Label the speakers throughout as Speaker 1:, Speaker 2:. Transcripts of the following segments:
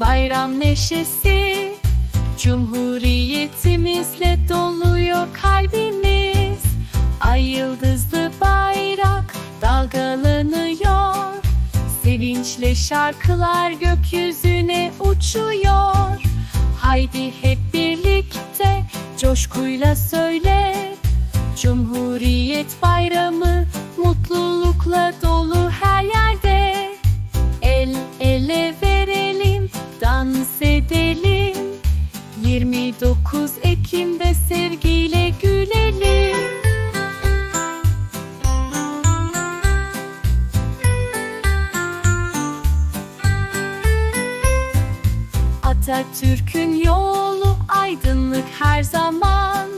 Speaker 1: bayram neşesi. Cumhuriyetimizle doluyor kalbimiz. Ay yıldızlı bayrak dalgalanıyor. Sevinçle şarkılar gökyüzüne uçuyor. Haydi hep birlikte coşkuyla söyle. Cumhuriyet bayramı mutlulukla dolu her 29 Ekim'de sevgiyle gülelim. Atatürk'ün yolu aydınlık her zaman.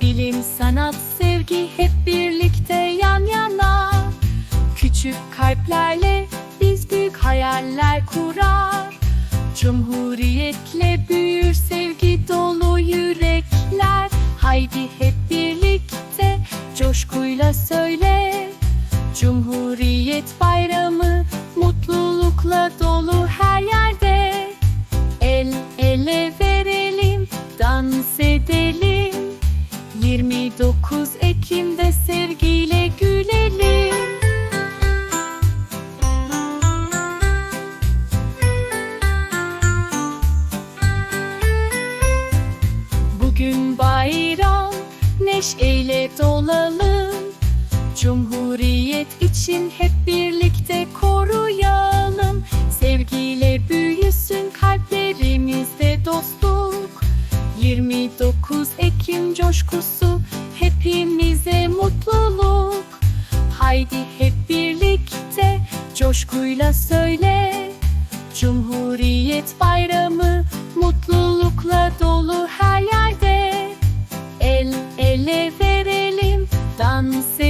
Speaker 1: Bilim, sanat, sevgi hep birlikte yan yana. Küçük kalplerle biz büyük hayaller kurar. Cumhuriyetle büyür birlikte coşkuyla söyle. Cumhuriyet bayramı mutlulukla dolu her yerde. El ele verelim, dans edelim. 29 Ekim'de sevgiyle gülelim. Bugün bayram, neşeyle dolalım. Cumhuriyet için hep birlikte koruyalım. Sevgiyle büyüsün kalplerimizde dostluk. 29 Ekim coşkusu hepimize mutluluk. Haydi hep birlikte coşkuyla söyle. Cumhuriyet bayramı mutlulukla dans edelim